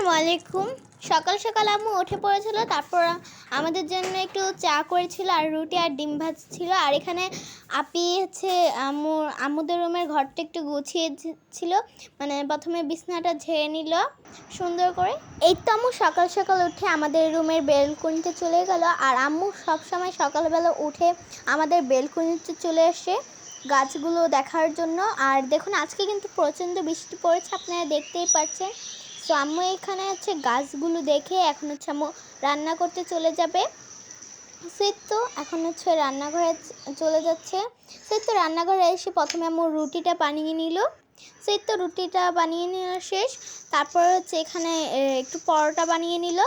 আসসালামু আলাইকুম। সকাল সকাল আম্মু উঠে পড়েছিল, তারপর আমাদের জন্য একটু চা করেছিল আর রুটি আর ডিম ভাজ ছিল। আর এখানে আপি হচ্ছে আম্মু, আম্মুদের রুমের ঘরটা একটু গুছিয়ে ছিল মানে প্রথমে বিছনাটা ঝেড়ে নিল সুন্দর করে। এই তো আম্মু সকাল সকাল উঠে আমাদের রুমের বেলকুনিতে চলে গেল। আর আম্মু সবসময় সকালবেলা উঠে আমাদের বেলকুনিতে চলে আসে গাছগুলো দেখার জন্য। আর দেখুন, আজকে কিন্তু প্রচণ্ড বৃষ্টি পড়েছে, আপনারা দেখতেই পাচ্ছেন। তো আম্মু এখানে হচ্ছে গাছগুলো দেখে এখন হচ্ছে আম্মু রান্না করতে চলে যাবে। সেই তো এখন হচ্ছে রান্নাঘরে চলে যাচ্ছে। সেই তো রান্নাঘরে এসে প্রথমে আম্মু রুটিটা বানিয়ে নিল। সেই তো রুটিটা বানিয়ে নেওয়া শেষ। তারপর হচ্ছে এখানে একটু পরোটা বানিয়ে নিল।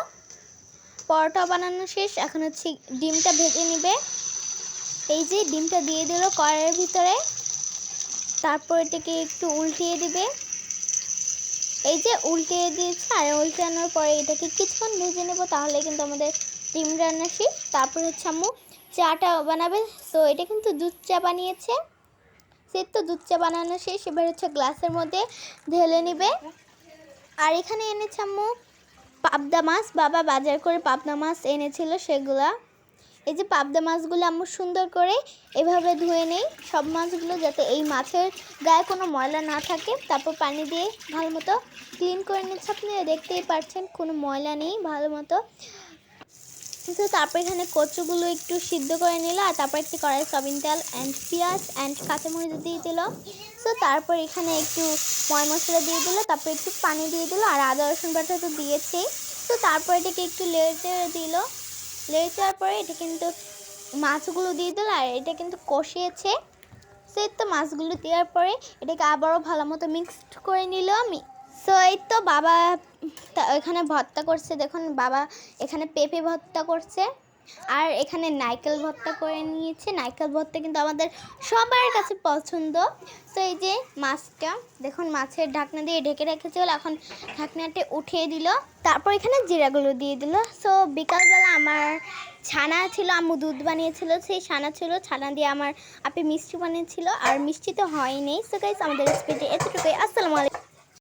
পরোটা বানানো শেষ। এখন হচ্ছে ডিমটা ভেজে নিবে। এই যে ডিমটা দিয়ে দিল কড়াইয়ের ভিতরে। তারপর এটাকে একটু উল্টিয়ে দিবে। এই যে উল্টিয়ে দিয়েছে, আর উল্টানোর পরে এটাকে কিছুক্ষণ ভেজে নেব, তাহলে কিন্তু আমাদের ডিম রান্না শেষ। তারপর হচ্ছে আম্মু চাটা বানাবে। সো এটা কিন্তু দুধ চা বানিয়েছে। সে তো দুধ চা বানানো শেষ। এবার হচ্ছে গ্লাসের মধ্যে ঢেলে নেবে। আর এখানে এনেছে আম্মু পাবদা মাছ। বাবা বাজার করে পাবদা মাছ এনেছিল সেগুলা। এই যে পাবদা মাছগুলো আম্মু সুন্দর করে এভাবে ধুয়ে নেই। সব মাছগুলো যাতে এই মাছের গায়ে কোনো ময়লা না থাকে। তারপর পানি দিয়ে ভালো মতো ক্লিন করে নিচ্ছে। আপনারা দেখতেই পারছেন কোনো ময়লা নেই ভালো মতো। তো তারপর এখানে কচুগুলো একটু সিদ্ধ করে নিল আর তারপর একটি কড়াই সয়াবিন তেল অ্যান্ড পেঁয়াজ অ্যান্ড কাঁচামরিচ দিয়ে দিল। তো তারপর এখানে একটু ময় মশলা দিয়ে দিল, তারপর একটু পানি দিয়ে দিল আর আদা রসুন বাটা তো দিয়েছেই তো তারপর এটাকে একটু লেটে দিল। লেটে দেওয়ার পরে এটা কিন্তু মাছগুলো দিয়ে দিল, আর এটা কিন্তু কষিয়েছে। সেই তো মাছগুলো দেওয়ার পরে এটাকে আবারও ভালো মতো মিক্সড করে নিল আমি। সো এই তো বাবা এখানে ভর্তা করছে, দেখুন বাবা এখানে পেঁপে ভর্তা করছে। আর এখানে নারকেল ভর্তা করে নিয়েছে। নারকেল ভর্তা কিন্তু আমাদের সবার কাছে পছন্দ। তো এই যে মাছটা, দেখুন মাছের ঢাকনা দিয়ে ঢেকে রেখেছিল এখন ঢাকনাটা উঠিয়ে দিল। তারপর এখানে জিরাগুলো দিয়ে দিল। সো বিকালবেলা আমার ছানা ছিল, আম্মু দুধ বানিয়েছিল, সেই ছানা ছিল। ছানা দিয়ে আমার আপনি মিষ্টি বানিয়েছিল, আর মিষ্টি তো হয়নি সো গাইস আমাদের রেসিপিটি এতটুকুই। আসসালামু আলাইকুম।